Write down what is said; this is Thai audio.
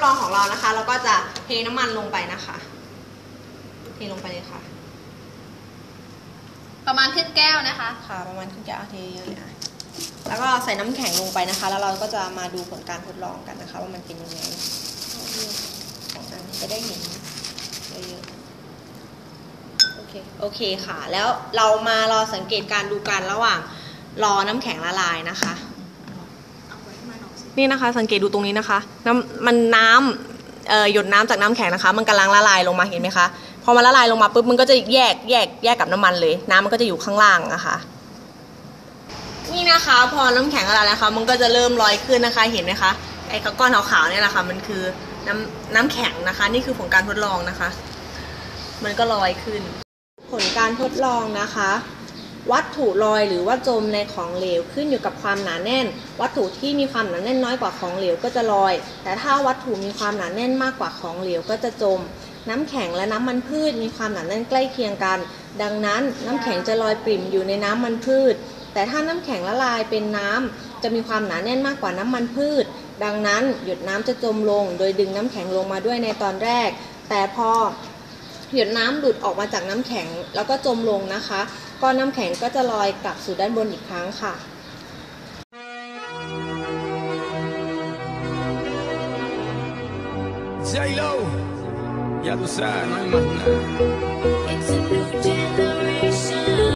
เรานะคะเราก็จะเทน้ำมันลงไปนะคะ เทลงไปเลยค่ะ ประมาณครึ่งแก้วนะคะ ค่ะ ประมาณครึ่งแก้วเทเยอะเลยอะแล้วก็ใส่น้ำแข็งลงไปนะคะ แล้วเราก็จะมาดูผลการทดลองกันนะคะ ว่ามันเป็นยังไงของอันจะได้เห็นเยอะๆโอเคโอเคค่ะ แล้วเรามารอสังเกตการดูการระหว่างรอน้ำแข็งละลายนะคะ นี่นะคะ สังเกตดูตรงนี้นะคะน้ำมันน้ำหยดน้ำจากน้ำแข็งนะคะ มันกำลังละลายลงมาเห็นไหมคะพอมันละลายลงมาปุ๊บมันก็จะแยกแยกแยกกับน้ำมันเลย น้ำมันก็จะอยู่ข้างล่างนะคะ นี่นะคะ พอน้ำแข็งละลายนะคะมันก็จะเริ่มลอยขึ้นนะคะเห็นไหมคะไอ้ก้อนขาวๆเนี่ยแหละค่ะมันคือน้ำน้ำแข็งนะคะ นี่คือผลการทดลองนะคะ มันก็ลอยขึ้น ผลการทดลองนะคะ วัตถุลอยหรือว่าจมในของเหลวขึ้นอยู่กับความหนาแน่น วัตถุที่มีความหนาแน่นน้อยกว่าของเหลวก็จะลอย แต่ถ้าวัตถุมีความหนาแน่นมากกว่าของเหลวก็จะจม น้ำแข็งและน้ำมันพืชมีความหนาแน่นใกล้เคียงกัน ดังนั้นน้ำแข็งจะลอยปริ่มอยู่ในน้ำมันพืช แต่ถ้าน้ำแข็งละลายเป็นน้ำจะมีความหนาแน่นมากกว่าน้ำมันพืช ดังนั้นหยดน้ำจะจมลง โดยดึงน้ำแข็งลงมาด้วยในตอนแรก แต่พอ หยดน้ำหลุดออกมาจากน้ำแข็ง แล้วก็จมลงนะคะ ก้อนน้ำแข็งก็จะลอยกลับสู่ด้านบนอีกครั้งค่ะ J-Lo, ya tú sabes, no hay más nada.